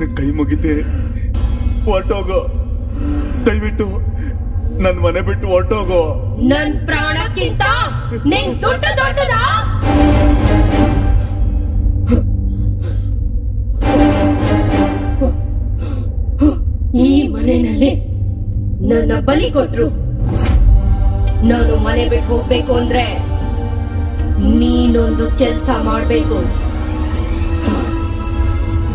ನಿನ್ನ ಕೈ ಮುಗಿತೆ. ಹೊರಟೋಗೋ. ದಯವಿಟ್ಟು ನನ್ನ ಮನೆ ಬಿಟ್ಟು ಹೊರಟೋಗೋ. ನನ್ ಪ್ರಾಣಕ್ಕಿಂತ ನಿನ್ ದೊಡ್ಡ ದೊಡ್ಡದ? ಈ ಮನೆಯಲ್ಲಿ ನನ್ನ ಬಲಿ ಕೊಟ್ರು. ನಾನು ಮನೆ ಬಿಟ್ಟು ಹೋಗ್ಬೇಕು ಅಂದ್ರೆ ನೀನೊಂದು ಕೆಲ್ಸ ಮಾಡ್ಬೇಕು.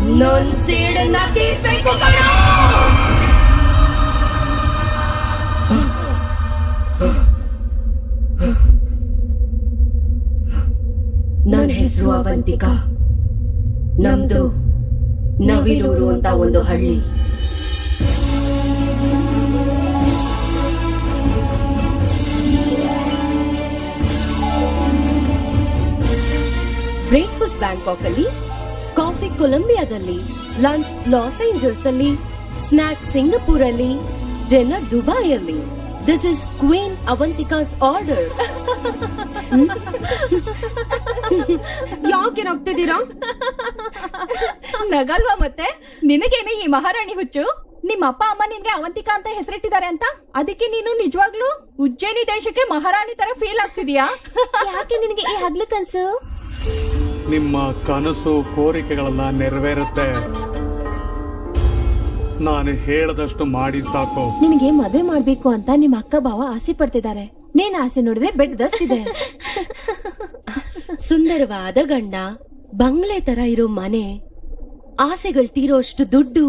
ನನ್ ಸೇಡನ್ನ ತೀರ್ಸ್ಬೇಕು ಕಣೋ. ನನ್ನ ಹೆಸರು ಅವಂತಿಕಾ. ನಮ್ದು ನವಿಲೂರು ಅಂತ ಒಂದು ಹಳ್ಳಿ. ಬ್ರೇಕ್ಫಾಸ್ಟ್ ಬ್ಯಾಂಕಾಕ್ ಅಲ್ಲಿ ಕಾಫಿ ಕೊಲಂಬಿಯಾದಲ್ಲಿ ಲಂಚ್ ಲಾಸ್ ಏಂಜಲ್ಸ್ ಅಲ್ಲಿ ಸ್ನಾಕ್ ಸಿಂಗಪುರ್ ಅಲ್ಲಿ dinner ದುಬೈಯಲ್ಲಿ this is queen Avantika's order ಯಾಕೆ ನಗ್ತಿದ್ದೀರಾ ನಗಲ್ವಾ ಮತ್ತೆ? ನಿನಗೇನೆ ಈ ಮಹಾರಾಣಿ ಹುಚ್ಚು? ನಿಮ್ಮ ಅಪ್ಪ ಅಮ್ಮ ನಿನ್ಗೆ ಅವಂತಿಕಾ ಅಂತ ಹೆಸರಿಟ್ಟಿದ್ದಾರೆ ಅಂತ? ಅದಕ್ಕೆ ನೀನು ನಿಜವಾಗ್ಲೂ ಉಜ್ಜಯಿನಿ ದೇಶಕ್ಕೆ ಮಹಾರಾಣಿ ತರ ಫೀಲ್ ಆಗ್ತಿದ್ಯಾ? ಯಾಕೆ ನಿನಗೆ ಈ ಹಗ್ಲು ಕನ್ಸು? ನಿಮ್ಮ ಕನಸು ಕೋರಿಕೆಗಳನ್ನ ನೆರವೇರುತ್ತೆ. ನಾನು ಹೇಳದಷ್ಟು ಮಾಡಿ ಸಾಕು. ನಿನಗೆ ಮದುವೆ ಮಾಡ್ಬೇಕು ಅಂತ ನಿಮ್ಮ ಅಕ್ಕ ಭಾವ ಆಸೆ ಪಡ್ತಿದ್ದಾರೆ. ನೀನ್ ಆಸೆ ನೋಡಿದ್ರೆ ಬೆಟ್ಟದಷ್ಟಿದೆ ಸುಂದರವಾದ ಗಂಡ, ಬಂಗ್ಲೆ ತರ ಇರೋ ಮನೆ, ಆಸೆಗಳು ತೀರೋ ಅಷ್ಟು ದುಡ್ಡು.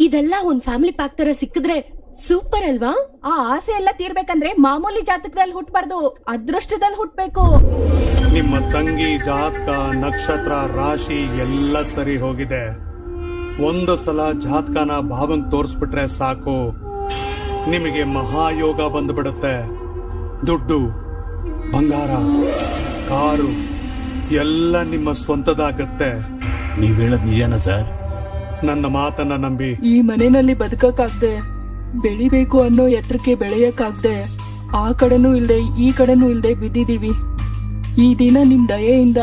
ಇದೆಲ್ಲ ಒಂದ್ ಫ್ಯಾಮಿಲಿ ಪ್ಯಾಕ್ ತರ ಸಿಕ್ಕಿದ್ರೆ ಸೂಪರ್ ಅಲ್ವಾ? ಆ ಆಸೆ ಎಲ್ಲ ತೀರ್ಬೇಕಂದ್ರೆ ಮಾಮೂಲಿ ಜಾತಕದಲ್ಲಿ ಹುಟ್ಟಬಾರ್ದು ಅದೃಷ್ಟದಲ್ಲಿ ಹುಟ್ಬೇಕು. ನಿಮ್ಮ ತಂಗಿ ಜಾತಕ ನಕ್ಷತ್ರ ರಾಶಿ ಎಲ್ಲ ಸರಿ ಹೋಗಿದೆ. ಒಂದು ಸಲ ಜಾತಕನ ಭಾವಂಗ್ ತೋರಿಸ್ಬಿಟ್ರೆ ಸಾಕು. ನಿಮಗೆ ಮಹಾಯೋಗ ಬಂದ್ಬಿಡುತ್ತೆ. ದುಡ್ಡು ಬಂಗಾರ ಕಾರು ಎಲ್ಲ ನಿಮ್ಮ ಸ್ವಂತದಾಗತ್ತೆ. ನೀವ್ ಹೇಳದ್ ನಿಜಾನ ಸರ್? ನನ್ನ ಮಾತನ್ನ ನಂಬಿ. ಈ ಮನೆಯಲ್ಲಿ ಬದುಕಕ್ಕಾಗ್ದೆ ಬೆಳಿಬೇಕು ಅನ್ನೋ ಎತ್ತರಕ್ಕೆ ಬೆಳೆಯಕ್ಕಾಗ್ದೆ ಆ ಕಡೆನೂ ಇಲ್ಲದೆ ಈ ಕಡೆನೂ ಇಲ್ಲದೆ ಬಿದ್ದಿದ್ದೀವಿ. ಈ ದಿನ ನಿಮ್ ದಯೆಯಿಂದ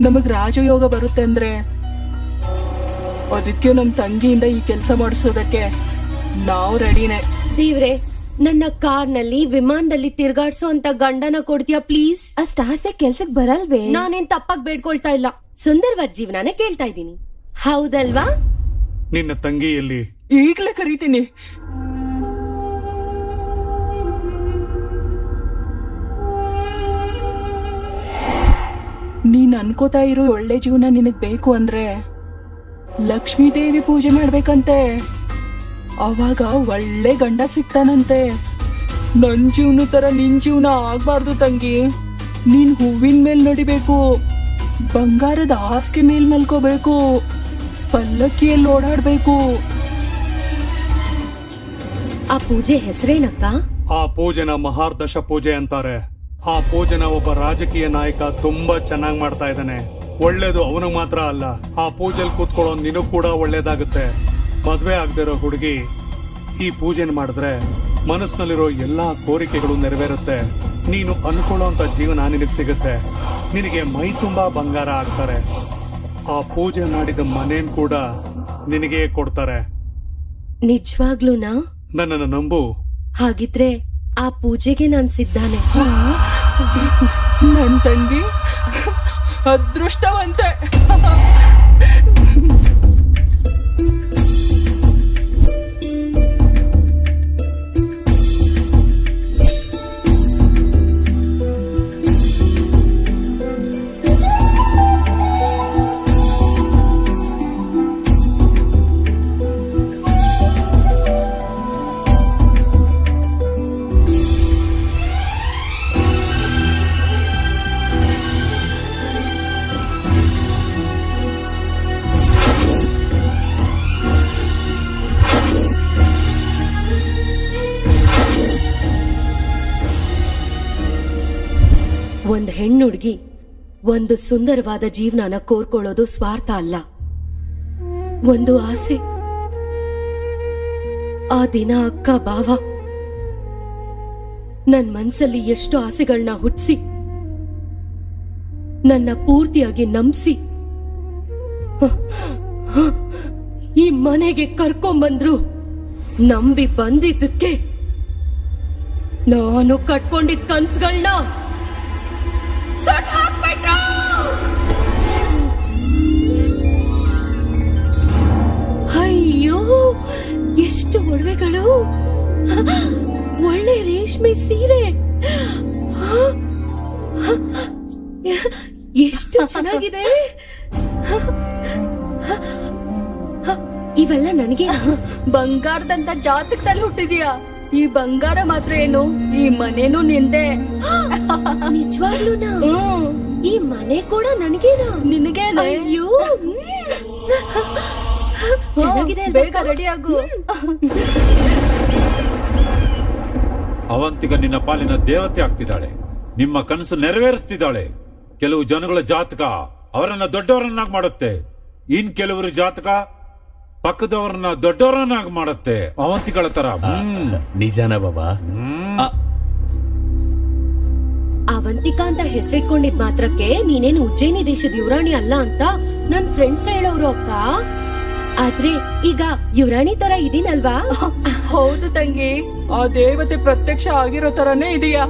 ನಮಗ್ ರಾಜಯೋಗ ಬರುತ್ತೆ ಅಂದ್ರೆ ಅದಕ್ಕೆ ನಮ್ ತಂಗಿಯಿಂದ ಈ ಕೆಲಸ ಮಾಡಿಸೋದಕ್ಕೆ ನಾವು ರೆಡಿನೇ. ದೇವ್ರೆ ನನ್ನ ಕಾರ್ನಲ್ಲಿ ವಿಮಾನದಲ್ಲಿ ತಿರ್ಗಾಡ್ಸೋ ಅಂತ ಗಂಡನ ಕೊಡ್ತೀಯಾ ಪ್ಲೀಸ್? ಅಷ್ಟ ಆಸೆ ಕೆಲ್ಸಕ್ ಬರಲ್ವೇ? ನಾನೇನ್ ತಪ್ಪಾಗ್ ಬೇಡ್ಕೊಳ್ತಾ ಇಲ್ಲ. ಸುಂದರವಾದ ಜೀವನನೇ ಕೇಳ್ತಾ ಇದ್ದೀನಿ. ಹೌದಲ್ವಾ? ನಿನ್ನ ತಂಗಿಯಲ್ಲಿ ಈಗ್ಲೇ ಕರೀತೀನಿ. ನೀನ್ ಅನ್ಕೋತಾ ಇರೋ ಒಳ್ಳೆ ಜೀವನ ನಿನಗ್ ಬೇಕು ಅಂದ್ರೆ ಲಕ್ಷ್ಮೀ ದೇವಿ ಪೂಜೆ ಮಾಡ್ಬೇಕಂತೆ. ಅವಾಗ ಒಳ್ಳೆ ಗಂಡ ಸಿಗ್ತಾನಂತೆ. ನನ್ ಜೀವನ ತರ ನಿನ್ ಜೀವನ ಆಗ್ಬಾರ್ದು ತಂಗಿ. ನೀನ್ ಹೂವಿನ ಮೇಲ್ ನಡಿಬೇಕು ಬಂಗಾರದ ಹಾಸಿಗೆ ಮೇಲ್ ಮಲ್ಕೋಬೇಕು ಪಲ್ಲಕ್ಕಿಯಲ್ಲಿ ಓಡಾಡ್ಬೇಕು. ಆ ಪೂಜೆ ಹೆಸರೇನಕ್ಕ ಆ ಪೂಜೆನ ಮಹಾರ್ದಶ ಪೂಜೆ ಅಂತಾರೆ. ಆ ಪೂಜನ ಒಬ್ಬ ರಾಜಕೀಯ ನಾಯಕ ತುಂಬಾ ಚೆನ್ನಾಗಿ ಮಾಡ್ತಾ ಇದ್ದಾನೆ. ಒಳ್ಳೇದು ಅವನಿಗೆ ಮಾತ್ರ ಅಲ್ಲ ಆ ಪೂಜೆಲ್ ಕೂತ್ಕೊಳ್ಳೋ ನಿನಗ್ ಕೂಡ ಒಳ್ಳೇದಾಗುತ್ತೆ. ಮದ್ವೆ ಆಗದಿರೋ ಹುಡುಗಿ ಈ ಪೂಜೆನ ಮಾಡಿದ್ರೆ ಮನಸ್ಸಿನಲ್ಲಿರೋ ಎಲ್ಲಾ ಕೋರಿಕೆಗಳು ನೆರವೇರುತ್ತೆ. ನೀನು ಅನ್ಕೊಳ್ಳೋಂತ ಜೀವನ ನಿನಗ್ ಸಿಗುತ್ತೆ. ನಿನಗೆ ಮೈ ತುಂಬಾ ಬಂಗಾರ ಆಗ್ತಾರೆ. ಆ ಪೂಜೆ ಮಾಡಿದ ಮನೇನ್ ಕೂಡ ನಿನಗೆ ಕೊಡ್ತಾರೆ. ನಿಜವಾಗ್ಲೂನಾ? ನನ್ನನ್ನು ನಂಬು. ಹಾಗಿದ್ರೆ ಆ ಪೂಜೆಗೆ ನಾನು ಸಿದ್ಧಾನೆ. ನನ್ನ ತಂಗಿ? ಅದೃಷ್ಟವಂತೆ. ಒಂದ್ ಹೆಣ್ಣುಡ್ಗಿ ಒಂದು ಸುಂದರವಾದ ಜೀವನನ ಕೋರ್ಕೊಳ್ಳೋದು ಸ್ವಾರ್ಥ ಅಲ್ಲ. ಒಂದು ಆಸೆ. ಆ ದಿನ ಅಕ್ಕ ಭಾವ ನನ್ನ ಮನಸ್ಸಲ್ಲಿ ಎಷ್ಟು ಆಸೆಗಳನ್ನ ಹುಟ್ಟಿಸಿ ನನ್ನ ಪೂರ್ತಿಯಾಗಿ ನಂಬಿಸಿ, ಈ ಮನೆಗೆ ಕರ್ಕೊಂಬಂದ್ರು, ನಂಬಿ ಬಂದಿದ್ದಕ್ಕೆ ನಾನು ಕಟ್ಕೊಂಡಿದ್ದ ಕನ್ಸ್ಗಳನ್ನ ಸಟ್ ಹಾಕ್ಬಿಟ್ರು ಅಯ್ಯೋ, ಎಷ್ಟು ಒಡವೆಗಳು ಒಳ್ಳೆ ರೇಷ್ಮೆ ಸೀರೆ. ಎಷ್ಟು ಚೆನ್ನಾಗಿದೆ. ಇವೆಲ್ಲ ನನಗೆ ಬಂಗಾರದಂತ ಜಾತಕದಲ್ಲಿ ಹುಟ್ಟಿದ್ಯಾ? ಈ ಬಂಗಾರ ಮಾತ್ರ ಏನು? ಈ ಮನೇನು ನಿಂದೆ. ನಿಜವಾಗ್ಲೂನಾ ಹ್ಮ್ ಈ ಮನೆ ಕೂಡ ನನಗೇನಾ? ನಿನಗೆ ಅಯ್ಯೋ ಹ್ಮ್. ಚೆನ್ನಾಗಿದೆ ಅಲ್ವಾ? ಬೇಗ ರೆಡಿ ಆಗು. ಅವಂತಿಗ ನಿನ್ನ ಪಾಲಿನ ದೇವತೆ ಆಗ್ತಿದ್ದಾಳೆ. ನಿಮ್ಮ ಕನಸು ನೆರವೇರಿಸ್ತಿದ್ದಾಳೆ. ಕೆಲವು ಜನಗಳ ಜಾತಕ ಅವರನ್ನ ದೊಡ್ಡವರನ್ನಾಗಿ ಮಾಡುತ್ತೆ. ಇನ್ ಕೆಲವರು ಜಾತಕ ಪಕ್ಕದವರನ್ನ ದೊಡ್ಡವರನ್ನಾಗಿ ಮಾಡುತ್ತೆ. ಅವಂತಿಗಳ ತರ. ಹ್ಮ್. ನಿಜಾನ ಬಾಬಾ. ಹ್ಮ್. ಆ, ಅವಂತಿಕಾ ಅಂತ ಹೆಸರಿಟ್ಕೊಂಡಿದ್ ಮಾತ್ರಕ್ಕೆ ನೀನೇನು ಉಜ್ಜಯಿನಿ ದೇಶದ ಯುವರಾಣಿ ಅಲ್ಲ ಅಂತ ನನ್ ಫ್ರೆಂಡ್ಸ್ ಹೇಳೋರು ಅಕ್ಕ. ಆದ್ರೆ ಈಗ ಯುವರಾಣಿ ತರ ಇದೀನಲ್ವಾ? ಹೌದು ತಂಗಿ. ಆ ದೇವತೆ ಪ್ರತ್ಯಕ್ಷ ಆಗಿರೋ ತರನೇ ಇದೆಯಾ.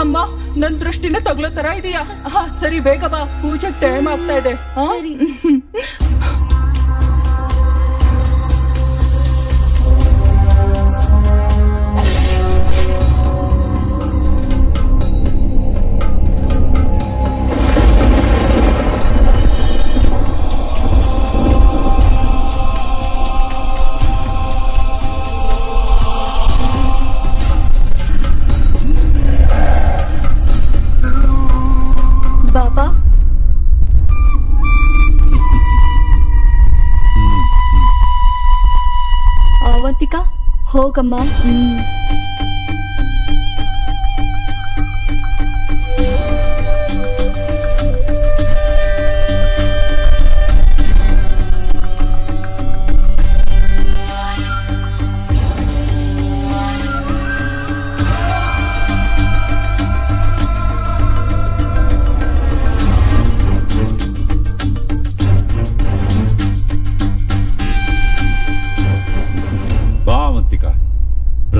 ಅಮ್ಮ ನನ್ ದೃಷ್ಟಿನ ತಗ್ಲೋ ತರ ಇದೆಯಾ. ಹಾ ಸರಿ ಬೇಗ ಬಾ. ಪೂಜೆಗೆ ಟೈಮ್ ಆಗ್ತಾ ಇದೆ. ಆ? ಸರಿ. ಹೋಗಮ್ಮ.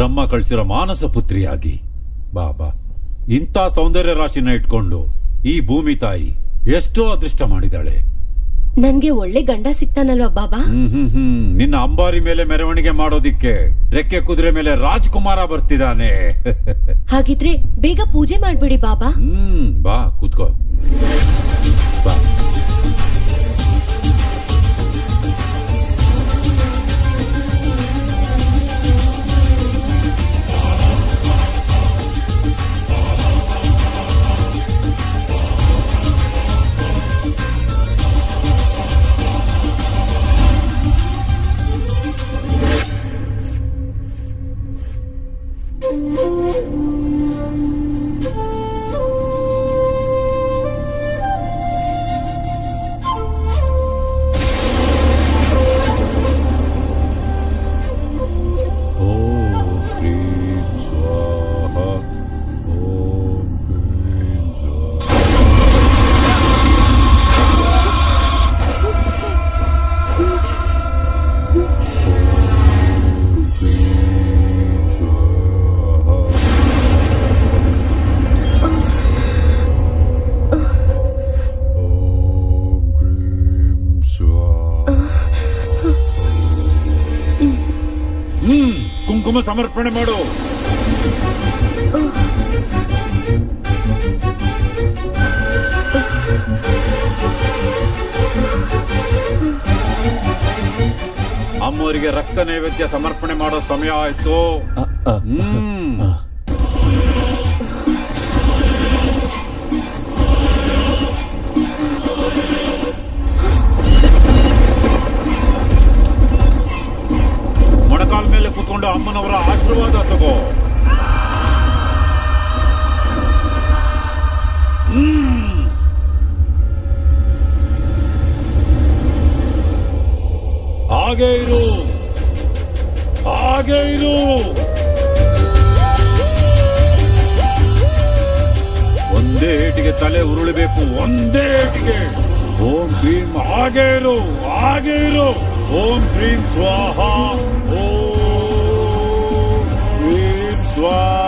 ಬ್ರಹ್ಮ ಕಳಿಸಿರೋ ಮಾನಸ ಪುತ್ರಿಯಾಗಿ. ಬಾಬಾ ಇಂಥ ಸೌಂದರ್ಯ ರಾಶಿನ ಇಟ್ಕೊಂಡು ಈ ಭೂಮಿ ತಾಯಿ ಎಷ್ಟೋ ಅದೃಷ್ಟ ಮಾಡಿದಾಳೆ ನನ್ಗೆ ಒಳ್ಳೆ ಗಂಡ ಸಿಗ್ತಾನಲ್ವಾ ಬಾಬಾ? ಹ್ಮ್ ಹ್ಮ್ ಹ್ಮ್. ನಿನ್ನ ಅಂಬಾರಿ ಮೇಲೆ ಮೆರವಣಿಗೆ ಮಾಡೋದಿಕ್ಕೆ ರೆಕ್ಕೆ ಕುದುರೆ ಮೇಲೆ ರಾಜ್ಕುಮಾರ ಬರ್ತಿದ್ದಾನೆ ಹಾಗಿದ್ರೆ ಬೇಗ ಪೂಜೆ ಮಾಡ್ಬಿಡಿ ಬಾಬಾ. ಹ್ಮ್ ಬಾ ಕೂತ್ಕೋ. ಸಮರ್ಪಣೆ ಮಾಡು. ಅಮ್ಮವರಿಗೆ ರಕ್ತ ನೈವೇದ್ಯ ಸಮರ್ಪಣೆ ಮಾಡೋ ಸಮಯ ಆಯ್ತು. ಹ್ಮ್. ಹಾಗೆ ಇರು. ಹಾಗೆ ಇರು. ಒಂದೇ ಏಟಿಗೆ ತಲೆ ಉರುಳಬೇಕು, ಒಂದೇ ಏಟಿಗೆ. ಓಂ ಭೀಮ್, ಹಾಗೆ ಇರು ಹಾಗೆ ಇರು. ಓಂ ಭೀಮ್ ಸ್ವಾಹ, ಓಂ ಭೀಮ್ ಸ್ವಾಹ.